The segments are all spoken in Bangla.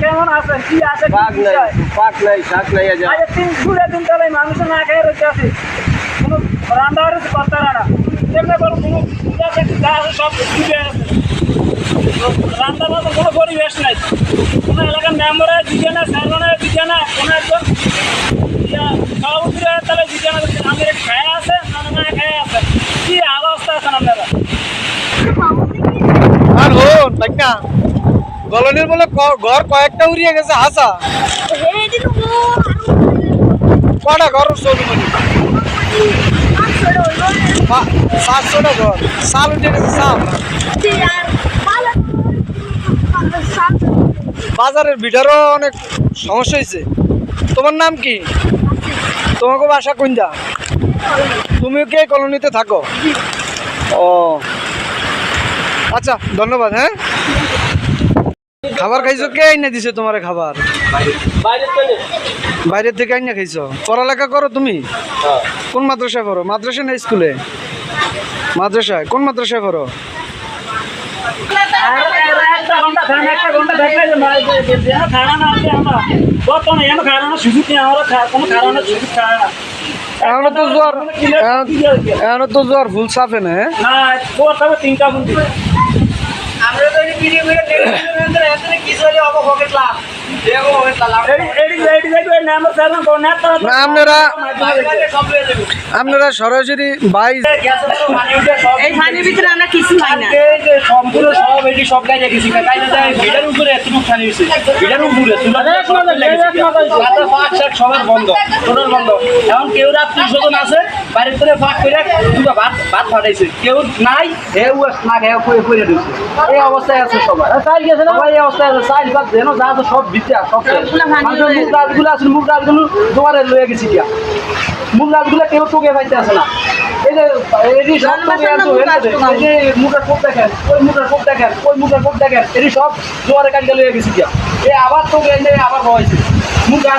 কেমন আছেন কি আছে পাক নাই? পাক নাই শাক নাই আজ তিন দিন তাহলে মানুষ না খেয়ে রয়েছে কোনো রান্নার করতে না বলো কোনো পূজা যা আছে সব ডুবে আছে। রান্না বান্না কোনো পরিবেশ নাই। কোনো এলাকার মেম্বারে দিকে না সার্বনে দিকে না কোনো একজন তাহলে দিকে না। আমাদের খেয়ে আছে না না খেয়ে আছে? কি অবস্থা আছে আপনারা আর হন দেখ না কলোনির বলে ক- ঘর কয়েকটা উড়িয়ে গেছে হাসা। কটা ঘর চৌধুরী বাজারের ভিটারও অনেক সমস্যা হয়েছে তোমার নাম কি? তোমাকে বাসা কোনটা? তুমিও কি কলোনিতে থাকো? ও। আচ্ছা ধন্যবাদ হ্যাঁ? খাবার খাইছো? কে আইনা দিছে তোমার খাবার? বাইরে বাইরের থেকে আইনা খাইছো? পড়ালেখা করো তুমি? কোন মাদ্রাসায় পড়ো? মাদ্রাসা না স্কুলে? মাদ্রাসায়। কোন মাদ্রাসায় পড়ো? একটা ঘণ্টা খান একটা ঘণ্টা দেখলে যে মা- যে- যে- ভিড়ের উপরে পাক শাক সবার বন্ধ। টোটাল বন্ধ। এখন কেউ রাত তিনশো জন আছে। বাড়ির করে ফাঁক করে দুটো ভাত ভাত ফাটাইছে। কেউ নাই হেউ না হেউ করে করে দিচ্ছে এই অবস্থায় আছে সবাই। চাইল গেছে না? এই অবস্থায় আছে। চাইল বাদ যেন যা তো সব ভিতরে সব মুখ গাছগুলো আছে মুখ গাছগুলো তোমার লয়ে গেছি কিয়া মুখ গাছগুলো কেউ টোকে পাইতে আসে না। এই যে এটি সব যে মুখের কোপ দেখেন ওই মুখের কোপ দেখেন ওই মুখের কোপ দেখেন এটি সব জোয়ারে কাটকে লয়ে গেছি কিয়া এই আবার টোকে এনে আবার হয়েছে মুখ না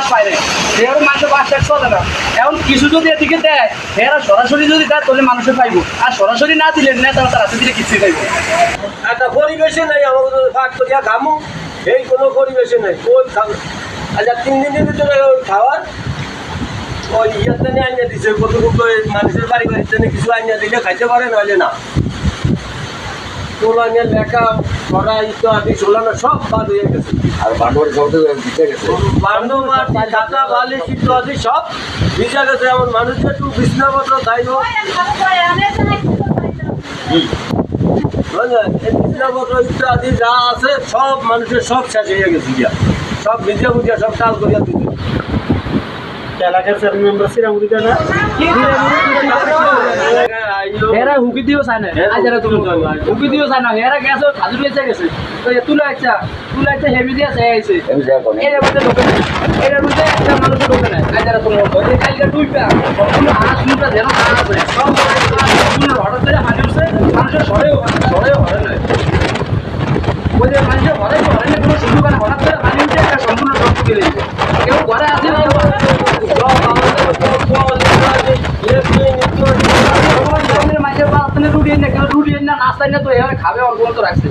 এবার মানুষের বাস ট্যাক্স চলে না। এখন কিছু যদি এদিকে দেয় এরা সরাসরি যদি দেয়, তাহলে মানুষের পাইবো। আর সরাসরি না দিলে নেতা তারা দিলে কিছুই পাইবো একটা পরিবেশে নাই আমাদের ফাঁক করিয়া খামু এই কোনো পরিবেশে নাই। ওই আচ্ছা তিন দিনের ভিতরে ওই খাওয়ার। ওই ইয়াতে নিয়ে আনিয়ে দিছে, কতটুকু মানুষের বাড়ি বাড়িতে কিছু আনিয়ে দিলে খাইতে পারে নাহলে না। চলানো সব বাদ হয়ে গেছে। আর বান্ডবাড়ি সব গেছে। ভিজা গেছে। এমন মানুষের একটু বিছনাপত্র তাই হোক। বুঝলেন এই বিছনাপত্র ইত্যাদি যা আছে সব মানুষের সব শেষ হয়ে গেছে গিয়া। সব ভিজা বুঝিয়া সব টাল করিয়া দিতে এলাকার মেম্বার সিরামুড়ি না এরা হুকি দিও চায় না আজ তুমি হুকি দিও চায় না। গেছে খাজুর বেঁচে গেছে। তো তুলে আচ্ছা তুলে আচ্ছা হেভি দিয়ে চাই আইছে। আমি যা কোনে? এর মধ্যে ঢোকে না এর মধ্যে একটা মানুষের ঢোকে না আজ এরা তুমি ওই কালকে দুইটা সম্পূর্ণ হাঁস মুখটা যেন হাঁস আছে। সব হঠাৎ করে হাঁটি উঠছে। মানুষের সরেও সরেও হরে নয় ওই যে মানুষের ঘরে ঘরে না কোনো সুযোগ না হঠাৎ করে পানি উঠে একটা সম্পূর্ণ সব ঢুকে লেগেছে কেউ ঘরে আছে না কেউ নাস্তা এনে তো এভাবে খাবে অল্প অল্প রাখছে।